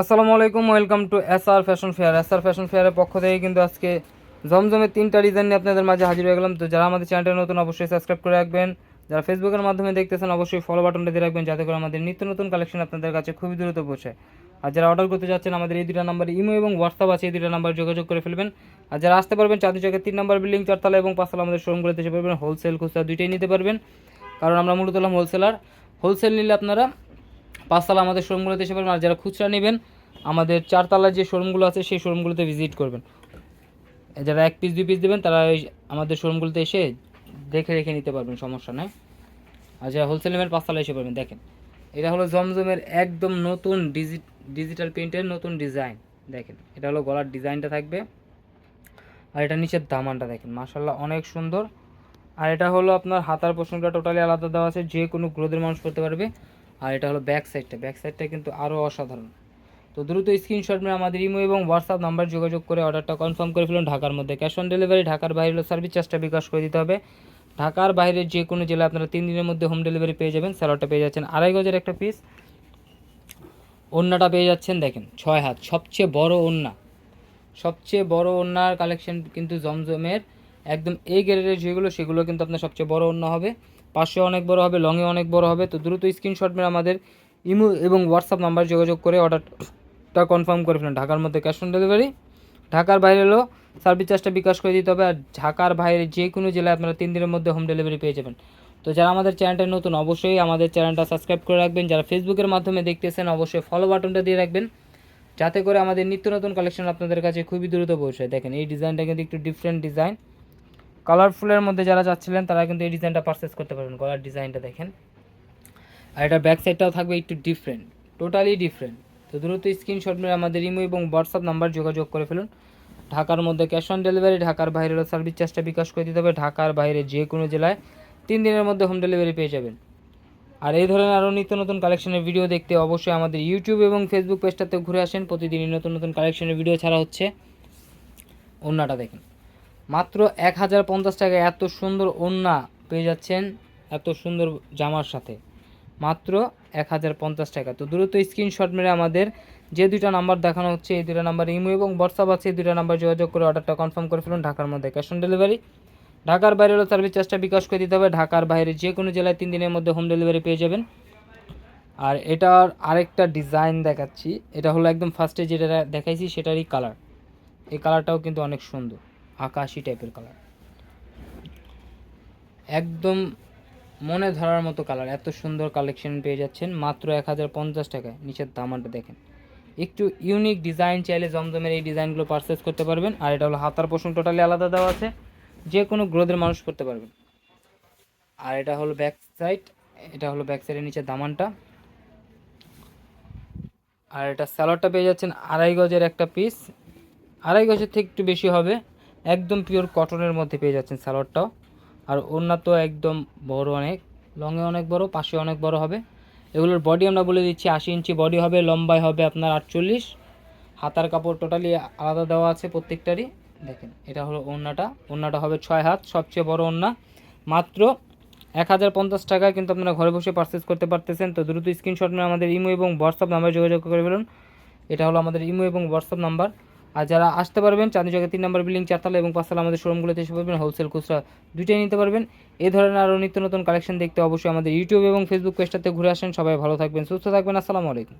আসসালামু আলাইকুম welcome to S R fashion fair S R fashion ফেয়ারের পক্ষ থেকে কিন্তু আজকে জমজমের তিনটা ডিজাইন নিয়ে আপনাদের মাঝে হাজির হয়ে গেলাম। তো যারা আমাদের চ্যানেলটা নতুন, অবশ্যই সাবস্ক্রাইব করে রাখবেন। যারা ফেসবুকের মাধ্যমে দেখতেছেন, অবশ্যই ফলো বাটনটা দিয়ে রাখবেন, যাতে করে আমাদের নিত্য নতুন কালেকশন আপনাদের কাছে খুবই দ্রুত পৌঁছায়। আর যারা অর্ডার করতে যাচ্ছেন, আমাদের এই দুটা নাম্বার ইমো এবং হোয়াটসঅ্যাপ আছে, এই দুটা নাম্বার যোগাযোগ করে ফেলবেন। আর যারা আসতে পারবেন চাঁদি চকের তিন নাম্বার বিল্ডিং চারতলা এবং পাঁচতলা আমাদের শোরুমগুলোতে এসে পারবেন হোলসেল খুচরা দুইটাই নিতে পারবেন। কারণ আমরা মূলত হলাম হোলসেলার হোলসেল নিলে আপনারা পাঁচতলা আমাদের শোরুমগুলোতে এসে পারবেন। আর যারা খুচরা নেবেন, আমাদের চারতলার যে শোরুমগুলো আছে, সেই শোরুমগুলোতে ভিজিট করবেন। যারা এক পিস দুই পিস দেবেন, তারা ওই আমাদের শোরুমগুলোতে এসে দেখে রেখে নিতে পারবেন, সমস্যা নাই। আর যারা হোলসেল নেবেন পাঁচতলা এসে পারবেন। দেখেন, এটা হলো জমজমের একদম নতুন ডিজি ডিজিটাল প্রিন্টের নতুন ডিজাইন দেখেন, এটা হলো গলার ডিজাইনটা থাকবে। আর এটা নিচের দামানটা দেখেন মাসাল্লাহ অনেক সুন্দর। আর এটা হলো আপনার হাতার পোষণটা টোটালি আলাদা দেওয়া আছে, যে কোনো গ্রোদের মানুষ করতে পারবে। আর এটা হলো ব্যাক সাইডটা ব্যাক সাইডটা কিন্তু আরও অসাধারণ। তো দ্রুত স্ক্রিনশট নিয়ে আমাদের ইমো এবং হোয়াটসঅ্যাপ নাম্বার যোগাযোগ করে অর্ডারটা কনফার্ম করে ফেলুন ঢাকার মধ্যে। ক্যাশ অন ডেলিভারি ঢাকার বাইরে হলো সার্ভিস চার্জটা বিকাশ করে দিতে হবে। ঢাকার বাইরে যে কোনো জেলায় আপনারা তিন দিনের মধ্যে হোম ডেলিভারি পেয়ে যাবেন। স্যালাডটা পেয়ে যাচ্ছেন আড়াই গজের একটা পিস ওন্নাটা পেয়ে যাচ্ছেন দেখেন, ছয় হাত। সবচেয়ে বড় ওন্না সবচেয়ে বড় ওন্নার কালেকশন কিন্তু জমজমের একদম এ গ্রেডের যেগুলো, সেগুলো কিন্তু আপনার সবচেয়ে বড় ওন্না হবে। পাশে অনেক বড় হবে লংয়ে অনেক বড় হবে। তো দ্রুত স্ক্রিনশট মেরে আমাদের ইমো এবং হোয়াটসঅ্যাপ নাম্বার যোগাযোগ করে অর্ডারটা কনফার্ম করে ফেলেন। ঢাকার মধ্যে ক্যাশ অন ডেলিভারি ঢাকার বাইরে হলো সার্ভিস চার্জটা বিকাশ করে দিতে হবে। আর ঢাকার বাইরে যে কোনো জেলায় আপনারা তিন দিনের মধ্যে হোম ডেলিভারি পেয়ে যাবেন। তো যারা আমাদের চ্যানেলটা নতুন, অবশ্যই আমাদের চ্যানেলটা সাবস্ক্রাইব করে রাখবেন। যারা ফেসবুকের মাধ্যমে দেখতেছেন, অবশ্যই ফলো বাটনটা দিয়ে রাখবেন। যাতে করে আমাদের নিত্য নতুন কালেকশন আপনাদের কাছে খুবই দ্রুত পৌঁছায়। দেখেন, এই ডিজাইনটা কিন্তু একটু ডিফারেন্ট ডিজাইন কালারফুলের মধ্যে যারা চাচ্ছিলেন তারা কিন্তু এই ডিজাইনটা পারচেস করতে পারবেন। গলার ডিজাইনটা দেখেন। আর এটা ব্যাক সাইডটাও থাকবে একটু ডিফারেন্ট টোটালি ডিফারেন্ট তো দ্রুত স্ক্রিনশট মেরে আমাদের ইমো এবং হোয়াটসঅ্যাপ নাম্বার যোগাযোগ করে ফেলুন। ঢাকার মধ্যে ক্যাশ অন ডেলিভারি ঢাকার বাইরে হলো সার্ভিস চার্জটা বিকাশ করে দিতে হবে। ঢাকার বাইরে যে কোনো জেলায় তিন দিনের মধ্যে হোম ডেলিভারি পেয়ে যাবেন। আর এই ধরনের আরও নিত্য নতুন কালেকশনের ভিডিও দেখতে অবশ্যই আমাদের ইউটিউব এবং ফেসবুক পেজটাতে ঘুরে আসেন। প্রতিদিনই নতুন নতুন কালেকশনের ভিডিও ছাড়া হচ্ছে। ওন্নাটা দেখেন। মাত্র এক হাজার পঞ্চাশ টাকায় এত সুন্দর ওন্না পেয়ে যাচ্ছেন, এত সুন্দর জামার সাথে। মাত্র এক হাজার পঞ্চাশ টাকা। তো দ্রুত স্ক্রিনশট মেরে আমাদের যে দুইটা নাম্বার দেখানো হচ্ছে, এই দুইটা নাম্বার ইমো এবং হোয়াটসঅ্যাপ আছে, এই দুইটা নাম্বার যোগাযোগ করে অর্ডারটা কনফার্ম করে ফেলুন ঢাকার মধ্যে। ক্যাশ অন ডেলিভারি ঢাকার বাইরে হলো সার্ভিস চার্জটা বিকাশ করে দিতে হবে। ঢাকার বাইরে যে কোনো জেলায় তিন দিনের মধ্যে হোম ডেলিভারি পেয়ে যাবেন। আর এটার আরেকটা ডিজাইন দেখাচ্ছি। এটা হলো একদম ফার্স্টে যেটা দেখাইছি, সেটারই কালার এই কালারটাও কিন্তু অনেক সুন্দর। আকাশি টাইপের কালার একদম মনে ধরার মতো কালার এত সুন্দর কালেকশন পেয়ে যাচ্ছেন, মাত্র এক হাজার পঞ্চাশ টাকায়। নিচের দামানটা দেখেন। একটু ইউনিক ডিজাইন চাইলে জমজমের এই ডিজাইনগুলো পারচেস করতে পারবেন। আর এটা হলো হাতার পোষণ টোটালি আলাদা দেওয়া আছে। যে কোনো গ্রোদের মানুষ করতে পারবেন। আর এটা হলো ব্যাক সাইড এটা হলো ব্যাক সাইডের নিচে দামানটা। আর এটা স্যালাডটা পেয়ে যাচ্ছেন আড়াই গজের একটা পিস আড়াই গজের থেকে একটু বেশি হবে। একদম পিওর কটনের মধ্যে পেয়ে যাচ্ছেন স্যালাডটাও আর ওড়না তো একদম বড় অনেক লংয়ে অনেক বড় পাশে অনেক বড় হবে। এগুলোর বডি আমরা বলে দিচ্ছি আশি ইঞ্চি বডি হবে, লম্বায় হবে আপনার আটচল্লিশ। হাতার কাপড় টোটালি আলাদা দেওয়া আছে প্রত্যেকটারই। দেখেন, এটা হলো ওড়নাটা। ওড়নাটা হবে ছয় হাত, সবচেয়ে বড় ওড়না। মাত্র এক হাজার পঞ্চাশ টাকায় কিন্তু আপনারা ঘরে বসে পারচেস করতে পারতেছেন। তো দ্রুত স্ক্রিনশট নিয়ে আমাদের ইমো এবং হোয়াটসঅ্যাপ নাম্বার যোগাযোগ করে ফেলুন। এটা হলো আমাদের ইমো এবং হোয়াটসঅ্যাপ নাম্বার আর যারা আসতে পারবেন, চাঁদনি চকের তিন নম্বর বিল্ডিং, চারতলা এবং পাঁচতলা আমাদের শোরুমগুলোতে এসে পাবেন হোলসেল খুচরা দুইটাই নিতে পারবেন। এ ধরনের আরও নিত্য নতুন কালেকশন দেখতে অবশ্যই আমাদের ইউটিউব এবং ফেসবুক পেজটাতে ঘুরে আসেন। সবাই ভালো থাকবেন, সুস্থ থাকবেন, আসসালামু আলাইকুম।